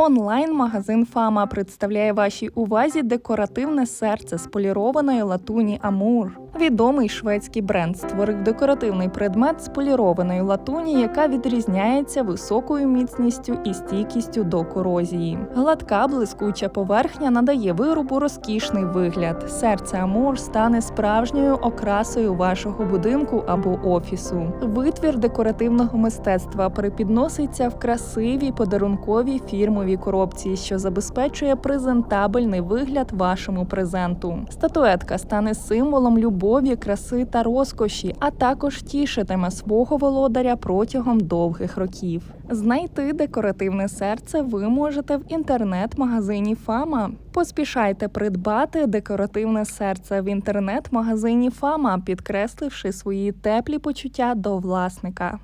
Онлайн-магазин Фама представляє вашій увазі декоративне серце з полірованої латуні Амур. Відомий шведський бренд створив декоративний предмет з полірованої латуні, яка відрізняється високою міцністю і стійкістю до корозії. Гладка блискуча поверхня надає виробу розкішний вигляд. Серце Амур стане справжньою окрасою вашого будинку або офісу. Витвір декоративного мистецтва припідноситься в красивій подарунковій фірмовій коробці, що забезпечує презентабельний вигляд вашому презенту. Статуетка стане символом любові, краси та розкоші, а також тішитиме свого володаря протягом довгих років. Знайти декоративне серце ви можете в інтернет-магазині Фама. Поспішайте придбати декоративне серце в інтернет-магазині Фама, підкресливши свої теплі почуття до власника.